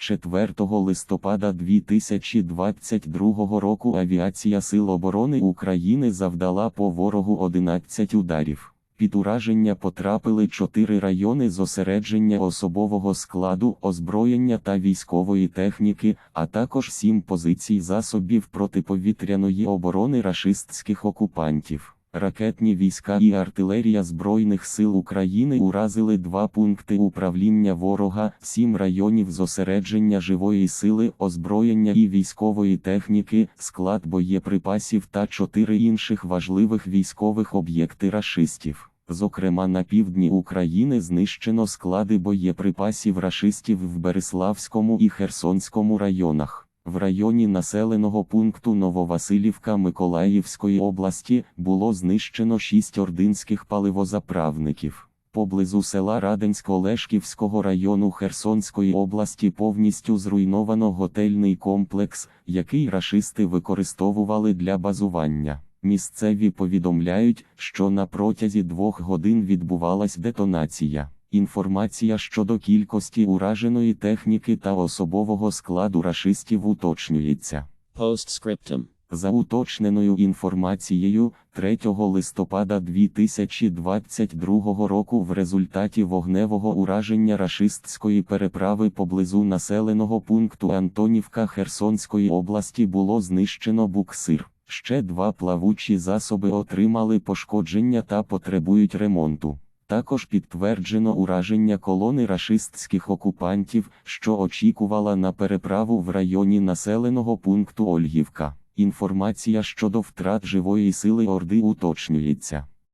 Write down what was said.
4 листопада 2022 року авіація Сил оборони України завдала по ворогу 11 ударів. Під ураження потрапили чотири райони зосередження особового складу, озброєння та військової техніки, а також сім позицій засобів протиповітряної оборони рашистських окупантів. Ракетні війська і артилерія Збройних сил України уразили два пункти управління ворога, сім районів зосередження живої сили, озброєння і військової техніки, склад боєприпасів та чотири інших важливих військових об'єкти рашистів. Зокрема, на півдні України знищено склади боєприпасів рашистів в Береславському і Херсонському районах. В районі населеного пункту Нововасилівка Миколаївської області було знищено шість ординських паливозаправників. Поблизу села Раденсько-Лешківського району Херсонської області повністю зруйновано готельний комплекс, який рашисти використовували для базування. Місцеві повідомляють, що на протязі двох годин відбувалась детонація. Інформація щодо кількості ураженої техніки та особового складу рашистів уточнюється. Postscriptum. За уточненою інформацією, 3 листопада 2022 року в результаті вогневого ураження рашистської переправи поблизу населеного пункту Антонівка Херсонської області було знищено буксир. Ще два плавучі засоби отримали пошкодження та потребують ремонту. Також підтверджено ураження колони рашистських окупантів, що очікувала на переправу в районі населеного пункту Ольгівка. Інформація щодо втрат живої сили Орди уточнюється.